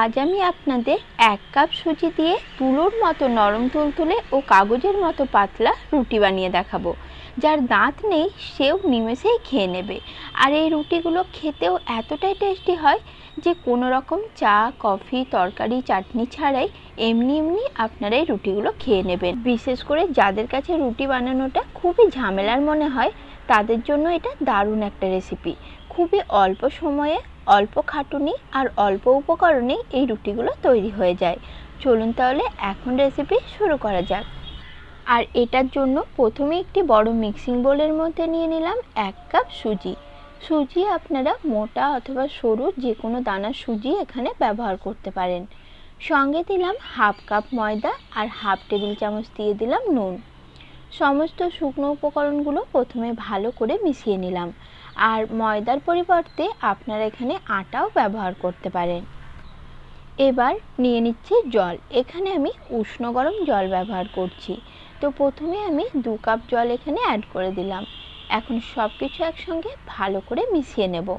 আজ আমি আপনাদের এক কাপ সুজি দিয়ে তুলোর মতো নরম তুলতুলে ও কাগজের মতো পাতলা রুটি বানিয়ে দেখাবো। যার দাঁত নেই, সেও নিমেষেই খেয়ে নেবে। আর এই রুটিগুলো খেতেও এতটাই টেস্টি হয় যে কোনো রকম চা, কফি, তরকারি, চাটনি ছাড়াই এমনি এমনি আপনারা এই রুটিগুলো খেয়ে নেবেন। বিশেষ করে যাদের কাছে রুটি বানানোটা খুবই ঝামেলার মনে হয়, তাদের জন্য এটা দারুণ একটা রেসিপি। খুবই অল্প সময়ে অল্প খাটুনি আর অল্প উপকরণে এই রুটিগুলো তৈরি হয়ে যায়। চলুন তাহলে এখন রেসিপি শুরু করা যাক। আর এটার জন্য প্রথমে একটি বড় মিক্সিং বোলের মধ্যে নিয়ে নিলাম এক কাপ সুজি। সুজি আপনারা মোটা অথবা সরু যে কোনো দানা সুজি এখানে ব্যবহার করতে পারেন। সঙ্গে দিলাম হাফ কাপ ময়দা আর হাফ টেবিল চামচ দিয়ে দিলাম নুন। সমস্ত শুকনো উপকরণগুলো প্রথমে ভালো করে মিশিয়ে নিলাম। আর ময়দার পরিবর্তে আপনারা এখানে আটাও ব্যবহার করতে পারেন। এবার নিয়ে নিচ্ছি জল। এখানে আমি উষ্ণ গরম জল ব্যবহার করছি। তো প্রথমে আমি দু কাপ জল এখানে অ্যাড করে দিলাম। এখন সব কিছু একসঙ্গে ভালো করে মিশিয়ে নেব।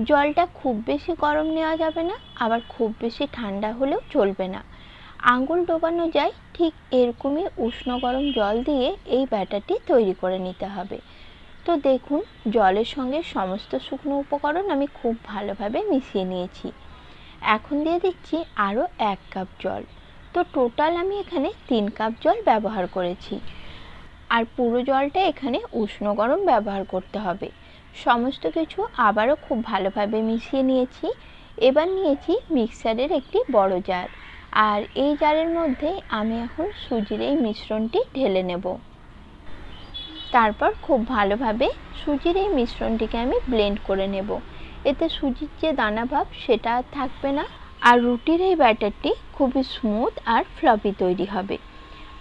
জলটা খুব বেশি গরম নেওয়া যাবে না, আবার খুব বেশি ঠান্ডা হলেও চলবে না। আঙুল ডোবানো যায়, ঠিক এরকমই উষ্ণ গরম জল দিয়ে এই ব্যাটারটি তৈরি করে নিতে হবে। তো দেখুন, জলের সঙ্গে সমস্ত শুকনো উপকরণ আমি খুব ভালোভাবে মিশিয়ে নিয়েছি। এখন দিয়ে দিচ্ছি আরও এক কাপ জল। তো টোটাল আমি এখানে তিন কাপ জল ব্যবহার করেছি। আর পুরো জলটা এখানে উষ্ণ গরম ব্যবহার করতে হবে। সমস্ত কিছু আবারও খুব ভালোভাবে মিশিয়ে নিয়েছি। এবার নিয়েছি মিক্সারের একটি বড় জার। আর এই জারের মধ্যে আমি এখন সুজির এই মিশ্রণটি ঢেলে নেব। তারপর খুব ভালোভাবে সুজির এই মিশ্রণটিকে আমি ব্লেন্ড করে নেব। এতে সুজির যে দানা ভাব সেটা থাকবে না আর রুটির এই ব্যাটারটি খুবই স্মুথ আর ফ্লপি তৈরি হবে।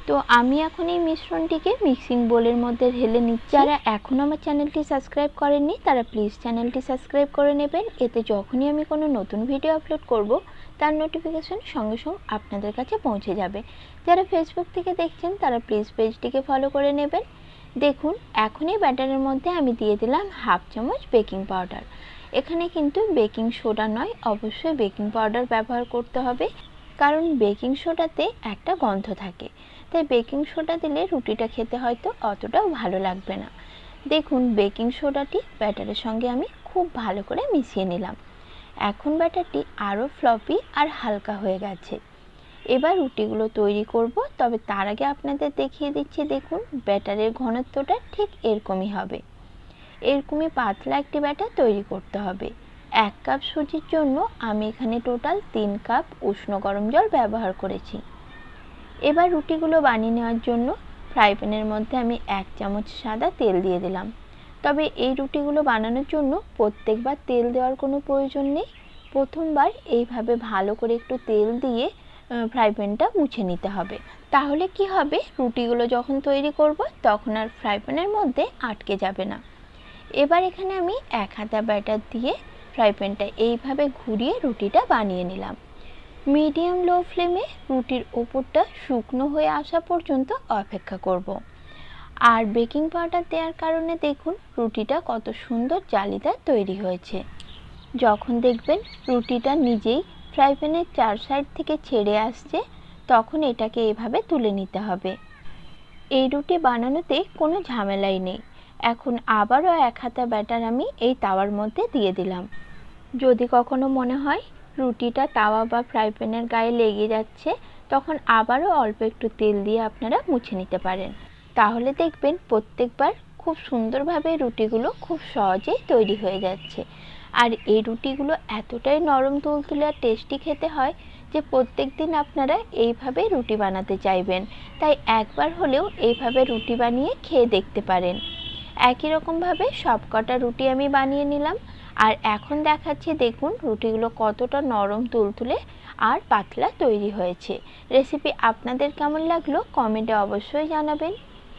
তো আমি এখন এই মিশ্রণটিকে মিক্সিং বোলের মধ্যে ঢেলে নিচ্ছি। যারা এখন আমার চ্যানেলটি সাবস্ক্রাইব করেননি, তারা প্লিজ চ্যানেলটি সাবস্ক্রাইব করে নেবেন। এতে যখনই আমি কোনো নতুন ভিডিও আপলোড করব, তার নোটিফিকেশন সঙ্গে সঙ্গে আপনাদের কাছে পৌঁছে যাবে। যারা ফেসবুক থেকে দেখছেন, তারা প্লিজ পেজটিকে ফলো করে নেবেন। দেখুন এখনই ব্যাটারের মধ্যে আমি দিয়ে দিলাম হাফ চামচ বেকিং পাউডার। এখানে কিন্তু বেকিং সোডা নয়, অবশ্যই বেকিং পাউডার ব্যবহার করতে হবে, কারণ বেকিং সোডাতে একটা গন্ধ থাকে। তাই বেকিং সোডা দিলে রুটিটা খেতে হয়তো অতটাও ভালো লাগবে না। দেখুন, বেকিং সোডাটি ব্যাটারের সঙ্গে আমি খুব ভালো করে মিশিয়ে নিলাম। এখন ব্যাটারটি আরও ফ্লপি আর হালকা হয়ে গেছে। এবার রুটিগুলো তৈরি করব। তবে তার আগে আপনাদের দেখিয়ে দিচ্ছি, দেখুন, ব্যাটারের ঘনত্বটা ঠিক এরকমই হবে। এরকমই পাতলা একটি ব্যাটার তৈরি করতে হবে। এক কাপ সুজির জন্য আমি এখানে টোটাল তিন কাপ উষ্ণ গরম জল ব্যবহার করেছি। এবার রুটিগুলো বানিয়ে নেওয়ার জন্য ফ্রাই প্যানের মধ্যে আমি এক চামচ সাদা তেল দিয়ে দিলাম। তবে এই রুটিগুলো বানানোর জন্য প্রত্যেকবার তেল দেওয়ার কোনো প্রয়োজন নেই। প্রথমবার এইভাবে ভালো করে একটু তেল দিয়ে ফ্রাই প্যানটা মুছে নিতে হবে। তাহলে কি হবে? রুটিগুলো যখন তৈরি করব, তখন আর ফ্রাই প্যানের মধ্যে আটকে যাবে না। এবার এখানে আমি এক হাতা ব্যাটার দিয়ে ফ্রাই প্যানটা এইভাবে ঘুরিয়ে রুটিটা বানিয়ে নিলাম। মিডিয়াম লো ফ্লেমে রুটির ওপরটা শুকনো হয়ে আসা পর্যন্ত অপেক্ষা করব। আর বেকিং পাউডার দেওয়ার কারণে দেখুন, রুটিটা কত সুন্দর জালিদার তৈরি হয়েছে। যখন দেখবেন রুটিটা নিজেই ফ্রাই চার সাইড থেকে ছেড়ে আসছে, তখন এটাকে এভাবে তুলে নিতে হবে। এই রুটি বানানোতে কোনো ঝামেলাই নেই। এখন আবারও এক হাতা ব্যাটার আমি এই তাওয়ার মধ্যে দিয়ে দিলাম। যদি কখনো মনে হয় রুটিটা তাওয়া বা ফ্রাই প্যানের গায়ে লেগে যাচ্ছে, তখন আবারও অল্প একটু তেল দিয়ে আপনারা মুছে নিতে পারেন। তাহলে দেখবেন প্রত্যেকবার খুব সুন্দরভাবে রুটিগুলো খুব সহজেই তৈরি হয়ে যাচ্ছে। আর এই রুটিগুলো এতটাই নরম তুলতুলে আর টেস্টি খেতে হয় যে প্রত্যেক দিন আপনারা এইভাবে রুটি বানাতে চাইবেন। তাই একবার হলেও এইভাবে রুটি বানিয়ে খেয়ে দেখতে পারেন। একই রকমভাবে সব কটা রুটি আমি বানিয়ে নিলাম। আর এখন দেখাচ্ছি দেখুন রুটিগুলো কতটা নরম তুলতুলে আর পাতলা তৈরি হয়েছে। রেসিপি আপনাদের কেমন লাগল কমেন্টে অবশ্যই জানাবেন।